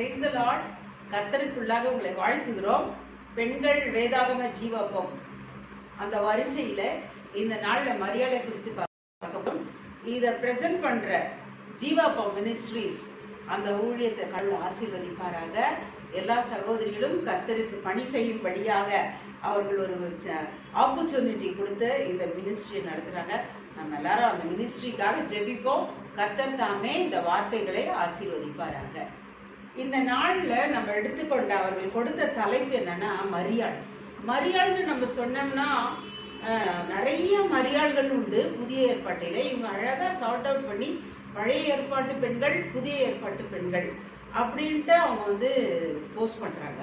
Praise the Lord கத்தருக்குள்ளாக உங்களை வாழ்த்துகிறோம். பெண்கள் வேதாகம ஜீவப்பம் அந்த வரிசையில் இந்த நாளில் மரியாதை குறித்து பார்க்கவும் இதை பிரசன்ட் பண்ணுற ஜீவாப்பம் மினிஸ்ட்ரீஸ் அந்த ஊழியத்தை கல் ஆசீர்வதிப்பாராக. எல்லா சகோதரிகளும் கர்த்தருக்கு பணி செய்யும்படியாக அவர்கள் ஒரு ஆப்பர்ச்சுனிட்டி கொடுத்து இந்த மினிஸ்ட்ரியை நடத்துகிறாங்க நம்ம எல்லாரும் அந்த மினிஸ்ட்ரிக்காக ஜெபிப்போம். கர்த்தர் தாமே இந்த வார்த்தைகளை ஆசீர்வதிப்பாராங்க இந்த நாளில் நம்ம எடுத்துக்கொண்ட அவர்கள் கொடுத்த தலைப்பு என்னன்னா மரியாள். மரியாள்னு நம்ம சொன்னோம்னா நிறைய மரியாள்கள் உண்டு. புதிய ஏற்பாட்டில் இவங்க அழகாக சார்ட் அவுட் பண்ணி பழைய ஏற்பாட்டு பெண்கள் புதிய ஏற்பாட்டு பெண்கள் அப்படின்ட்டு அவங்க வந்து போஸ்ட் பண்ணுறாங்க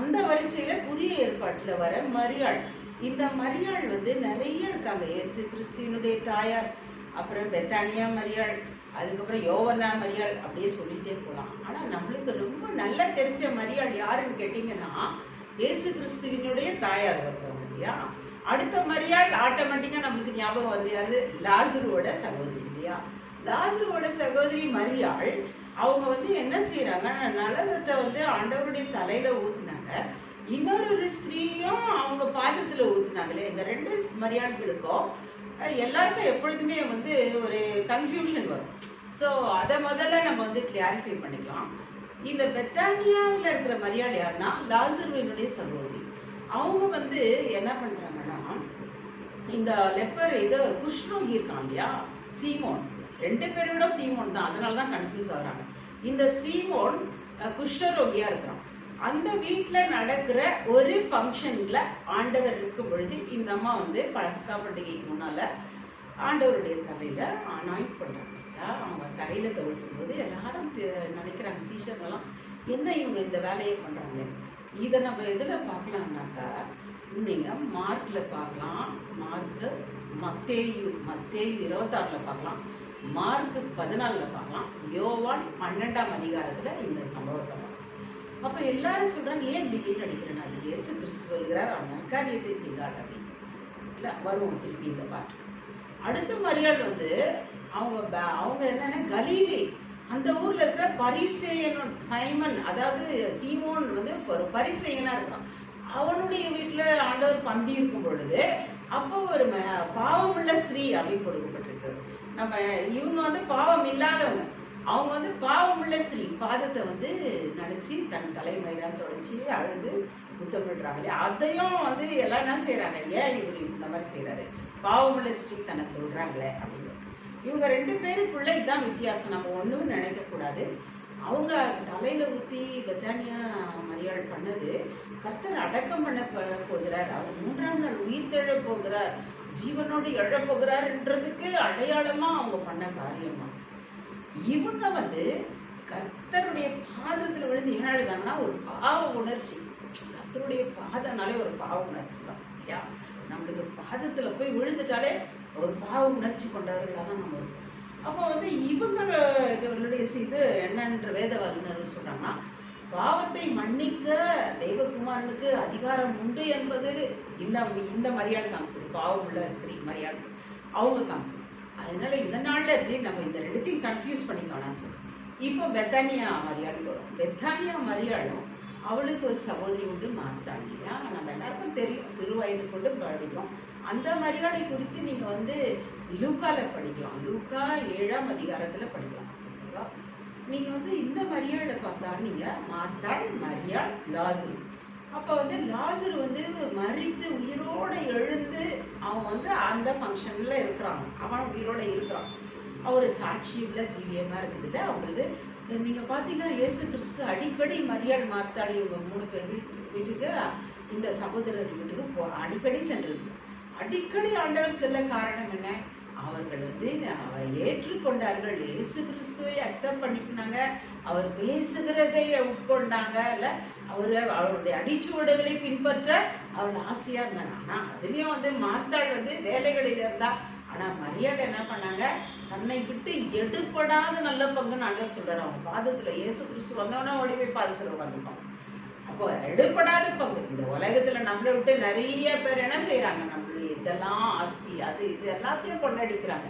அந்த வரிசையில் புதிய ஏற்பாட்டில் வர மரியாள். இந்த மரியாள் வந்து நிறைய இருக்காங்க. இயேசு கிறிஸ்துவனுடைய தாயார் அப்புறம் பெத்தானியா மரியாள் அதுக்கப்புறம் யோவந்தா மரியாள் அப்படியே சொல்லிட்டே போகலாம் ஆனால் நம்மளுக்கு ரொம்ப நல்லா தெரிஞ்ச மரியாள் யாருன்னு கேட்டிங்கன்னா இயேசு கிறிஸ்துவினுடைய தாயார் ஒருத்தவங்க இல்லையா? அடுத்த மரியாள் ஆட்டோமேட்டிக்காக நம்மளுக்கு ஞாபகம் வந்து யாரு சகோதரி இல்லையா? லாசருவோட சகோதரி மரியாள் அவங்க வந்து என்ன செய்யறாங்க நலகத்தை வந்து ஆண்டவருடைய தலையில ஊத்துனாங்க. இன்னொரு ஒரு ஸ்திரீயும் அவங்க பாதத்துல ஊத்துனாங்களே இந்த ரெண்டு மரியாள்களுக்கும் எல்லாருக்கும் எப்பொழுதுமே வந்து ஒரு கன்ஃபியூஷன் வரும். ஸோ அதை முதல்ல நம்ம வந்து கிளாரிஃபை பண்ணிக்கலாம். இந்த பெத்தானியாவில் இருக்கிற மரியாள் யாருன்னா லாசருவினுடைய சகோதரி. அவங்க வந்து என்ன பண்ணுறாங்கன்னா இந்த லெப்பர் இது குஷ்ரோகி இருக்கான் இல்லையா சீமோன். ரெண்டு பேரோட சீமோன் தான். அதனால தான் கன்ஃபியூஸ் ஆகிறாங்க. இந்த சீமோன் குஷ்ணரோகியாக இருக்கிறான். அந்த வீட்டில் நடக்கிற ஒரு ஃபங்க்ஷனில் ஆண்டவர் இருக்கும் பொழுது இந்த அம்மா வந்து பழஸ்கா பண்டிகைக்கு முன்னால் ஆண்டவருடைய தலையில் அனாயிட் பண்ணுறாங்க இல்லையா? அவங்க தலையில் தவிர்க்கும் போது எல்லாரும் நினைக்கிறாங்க சீஷர்கள்லாம் என்ன இவங்க இந்த வேலையை பண்ணுறாங்க இதை நம்ம எதில் பார்க்கலாம்னாக்கா நீங்கள் மார்க்கில் பார்க்கலாம். மார்க்கு மத்தேயு மத்தேயு இருபத்தாறில் பார்க்கலாம். மார்க்கு பதினாலில் பார்க்கலாம். யோவான் பன்னெண்டாம் அதிகாரத்தில் இந்த சம்பவத்தை பார்க்கலாம். அப்போ எல்லாரும் சொல்கிறாங்க ஏன் இப்படி வீட்டு அடிக்கிறேன் அது இயேசு கிறிஸ்து சொல்கிறார் அவன் நற்காரியத்தை செய்தாள் அப்படின்னு. இல்லை வருவோம் திருப்பி இந்த பாட்டுக்கு அடுத்த மரியாள் வந்து அவங்க ப- அவங்க என்னன்னா கலீலி. அந்த ஊரில் இருக்கிற பரிசேயன் சைமன் அதாவது சீமோன் வந்து ஒரு பரிசேயனாக இருக்கான். அவனுடைய வீட்டில் ஆண்டவர் பந்தி இருக்கும் பொழுது அப்போ ஒரு ம- பாவமுள்ள ஸ்ரீ அப்படின்னு கொடுக்கப்பட்டிருக்கு நம்ம இவங்க வந்து பாவம் இல்லாதவங்க. அவங்க வந்து பாவமுள்ள ஸ்ரீ பாதத்தை வந்து நினைச்சு தன் தலைமையிலாம் தொடச்சி அழுது முத்தமிடுறாங்க இல்லையா அதையும் வந்து எல்லாம் என்ன செய்றாங்க? ஏன் இப்படி இந்த மாதிரி செய்கிறாரு பாவமுள்ள ஸ்ரீ தன்னை தொடுறாங்களே அப்படின்னு. இவங்க ரெண்டு பேருக்குள்ள இதுதான் வித்தியாசம். நம்ம ஒன்றும் நினைக்க கூடாது. அவங்க தலையில ஊற்றி பெத்தானியா மரியாள் பண்ணது கர்த்தர் அடக்கம் பண்ண போகிறார். அவர் மூன்றாம் நாள் உயிர் தெழ போகிறார். ஜீவனோடு எழப்போகிறாருன்றதுக்கு அடையாளமாக அடையாளமா அவங்க பண்ண காரியமா இவங்க வந்து கர்த்தருடைய பாதத்தில் விழுந்து என்ன ஒரு பாவ உணர்ச்சி. கர்த்தருடைய பாதனாலே ஒரு பாவ உணர்ச்சி தான். இல்லையா? நம்மளுக்கு பாதத்தில் போய் விழுந்துட்டாலே ஒரு பாவ உணர்ச்சி கொண்டவர்களாக தான் நம்ம இருக்கோம். அப்போ வந்து இவங்க இவர்களுடைய இது என்னன்ற வேத வல்லுநர்கள் சொல்கிறாங்கன்னா பாவத்தை மன்னிக்க தெய்வகுமாரனுக்கு அதிகாரம் உண்டு என்பது இந்த இந்த மரியாதை காமிச்சது. பாவம் உள்ள ஸ்ரீ மரியாதை அவங்க காமிச்சது. அதனால இந்த நாளில் இருந்து நம்ம இந்த ரெண்டுத்தையும் கன்ஃபியூஸ் பண்ணிக்கலாம்னு சொல்லுவோம் இப்போ பெத்தானியா மரியாளுக்கு வரும். பெத்தானியா மரியாளும் அவளுக்கு ஒரு சகோதரி உண்டு மார்த்தாள் இல்லையா நம்ம எல்லாருக்கும் தெரியும். சிறு வயது கொண்டு படிக்கிறோம். அந்த மரியாதை குறித்து நீங்கள் வந்து லூக்கால படிக்கலாம். லூக்கா ஏழாம் அதிகாரத்தில் படிக்கலாம். ஓகேவா? நீங்க வந்து இந்த மரியாதை பார்த்தா நீங்க மார்த்தாள் மரியாள் லாசு அப்போ வந்து லாசர் வந்து மறித்து உயிரோட அவன் வந்து அந்த ஃபங்க்ஷனில் இருக்கிறான். அவன் உயிரோட இருக்கிறான். அவர் சாட்சி உள்ள இருக்குது. இருக்குதுல்ல அவங்களுக்கு நீங்கள் பார்த்தீங்கன்னா இயேசு கிறிஸ்து அடிக்கடி மரியாள் மாத்தாளி இவங்க மூணு பேர் வீட்டு வீட்டுக்கு இந்த சகோதரர் வீட்டுக்கு போ அடிக்கடி சென்றிருக்கு அடிக்கடி ஆண்டவர் செல்ல காரணம் என்ன? அவர்கள் வந்து அவரை ஏற்றுக்கொண்டார்கள். இயேசு கிறிஸ்துவை அக்செப்ட் பண்ணிக்கினாங்க. அவர் பேசுகிறதை உட்கொண்டாங்க. இல்லை அவர் அவருடைய அடிச்சுவடுகளை பின்பற்ற அவள் ஆசையா இருந்தாங்க ஆனா அதுலயும் வந்து மார்த்தாள் வந்து வேலைகளில் இருந்தா ஆனா மரியாதை என்ன பண்ணாங்க? தன்னை விட்டு எடுப்படாத நல்ல பங்குன்னு நல்லா சொல்றாரு அவங்க பாதத்துல இயேசு கிறிஸ்து வந்தவொடனே ஓடி போய் பாதத்துல உட்காந்துப்பாங்க அப்போ எடுப்படாத பங்கு. இந்த உலகத்துல நம்மளை விட்டு நிறைய பேர் என்ன செய்யறாங்க நம்மளுடைய இதெல்லாம் ஆஸ்தி அது இது எல்லாத்தையும் கொண்டாடிக்கிறாங்க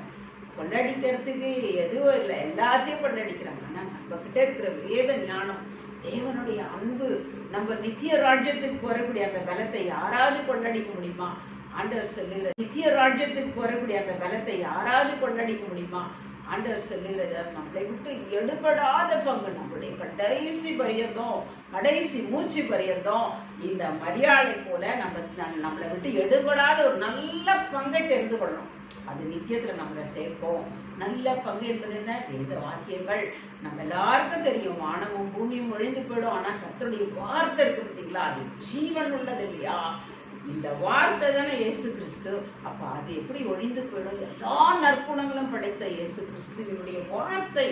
கொண்டாடிக்கிறதுக்கு எதுவும் இல்லை. எல்லாத்தையும் கொண்டாடிக்கிறாங்க ஆனா நம்ம கிட்ட இருக்கிற வேத ஞானம் தேவனுடைய அன்பு நம்ம நித்திய ராஜ்யத்துக்கு போறக்கூடிய அந்த பலத்தை யாராவது கொண்டாடிக்க முடியுமா? ஆண்டவர் சொல்லுகிற நித்திய ராஜ்யத்துக்கு போறக்கூடிய அந்த பலத்தை யாராவது கொண்டாடிக்க முடியுமா? ஆண்டவர் சொல்லுகிறது நம்மளை விட்டு எடுபடாத பங்கு நம்முடைய கடைசி பரியந்தம் கடைசி மூச்சு பரியந்தம். இந்த மரியாதை போல நம்ம நம்மளை விட்டு எடுபடாத ஒரு நல்ல பங்கை தெரிந்து கொள்ளணும். அது நித்தியத்துல நம்மளை சேர்ப்போம். நல்ல பங்கு என்பது என்ன? வேத வாக்கியங்கள். நம்ம எல்லாருக்கும் தெரியும் வானமும் பூமியும் ஒழிந்து போயிடும். ஆனா கத்தருடைய வார்த்தை இருக்கு பார்த்தீங்களா? அது ஜீவன் உள்ளது இல்லையா? இந்த வார்த்தை தானே இயேசு கிறிஸ்து. அப்போ அது எப்படி ஒழிந்து போயிடும்? எல்லா நற்குணங்களும் படைத்த இயேசு கிறிஸ்துவினுடைய வார்த்தை.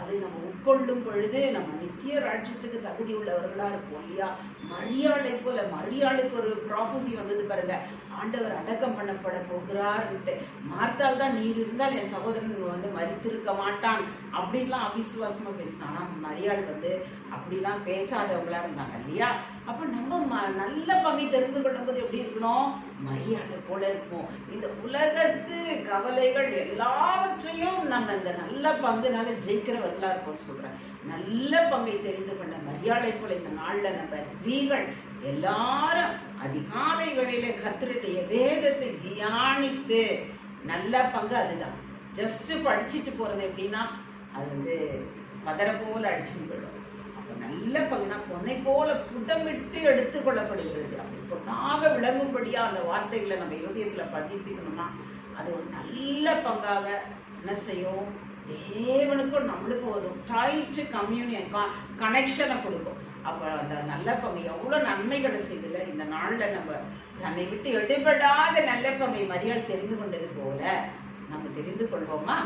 அதை நம்ம உட்கொள்ளும் பொழுது நம்ம நித்திய ராஜ்யத்துக்கு தகுதி உள்ளவர்களா இருப்போம் இல்லையா? மரியாதை போல மரியாளுக்கு ஒரு ப்ராஃபஸி வந்தது பாருங்க. ஆண்டவர் அடக்கம் பண்ணப்பட போகிறார்ன்ட்டு. மார்த்தால் தான் நீர் இருந்தால் என் சகோதரன் வந்து மறித்திருக்க மாட்டான் அப்படின்லாம் அவிசுவாசமா பேசினான். ஆனா மரியாள் வந்து அப்படிலாம் பேசாதவங்களா இருந்தாங்க இல்லையா? அப்ப நம்ம ம- நல்ல பங்கை தெரிந்து கொள்ளும்போது எப்படி இருக்கணும்? மரியாதை போல இருப்போம். இந்த உலகத்து கவலைகள் எல்லாவற்றையும் நம்ம இந்த நல்ல பங்குனால ஜெயிக்கிறவர்களா இருப்போம் சொல்கிறேன் நல்ல பங்கை தெரிந்து கொண்ட மரியாதை போல இந்த நாள்ல நம்ம ஸ்திரீகள் எல்லாரும் அதிகாலை வேளையில கர்த்தருடைய வேதத்தை தியானித்து நல்ல பங்கு அதுதான். ஜஸ்ட் படிச்சுட்டு போறது எப்படின்னா அது வந்து பதற போல் அடிச்சுட்டு போயிடும். அப்போ நல்ல பங்குனா பொண்ணை போல புடமிட்டு எடுத்துக்கொள்ளப்படுகிறது. அப்படி பொண்ணாக விளங்கும்படியாக அந்த வார்த்தைகளை நம்ம இருதயத்தில் பதித்துக்கணுமா? அது ஒரு நல்ல பங்காக என்ன செய்யும்? தேவனுக்கும் நம்மளுக்கும் ஒரு டைட் கம்யூனியன் கனெக்ஷனை கொடுக்கும். அப்போ அந்த நல்ல பங்கு எவ்வளோ நன்மைகளை செய்தல இந்த நாளில் நம்ம தன்னை விட்டு எடுபடாத நல்ல பங்கை மரியாள் தெரிந்து கொண்டது போல நம்ம தெரிந்து கொள்வோமா?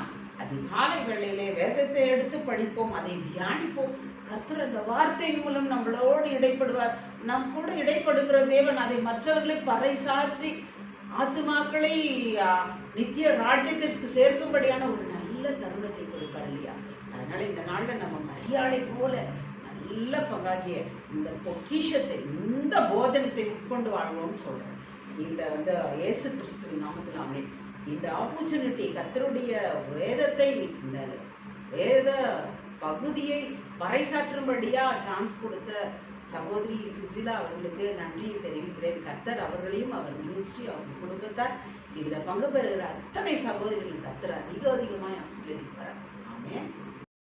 அதிகாலை வேளையிலே வேதத்தை எடுத்து படிப்போம் அதை தியானிப்போம். கத்துற அந்த வார்த்தையின் மூலம் நம்மளோடு இடைப்படுவார். நம் கூட இடைப்படுகிற தேவன் அதை மற்றவர்களை பறைசாற்றி ஆத்துமாக்களை நித்திய ராஜ்யத்திற்கு சேர்க்கும்படியான ஒரு நல்ல தருணத்தை கொடுப்பார் இல்லையா? அதனால இந்த நாளில் நம்ம மரியாதை போல நல்ல பங்காகிய இந்த பொக்கிஷத்தை இந்த போஜனத்தை உட்கொண்டு வாழ்வோம்னு சொல்றேன். இந்த வந்து இயேசு கிறிஸ்து நாமத்தில் அமை இந்த ஆப்பர்ச்சுனிட்டி கர்த்தருடைய வேதத்தை இந்த வேத பகுதியை பறைசாற்றும்படியா சான்ஸ் கொடுத்த சகோதரி சுசிலா அவர்களுக்கு நன்றியை தெரிவிக்கிறேன். கர்த்தர் அவர்களையும் அவர் மினிஸ்ட்ரி அவர் குடும்பத்தார் இதுல பங்கு பெறுகிற அத்தனை சகோதரிகளுக்கு கர்த்தர் அதிக அதிகமாய் ஆசீர்வதிப்பார். ஆமே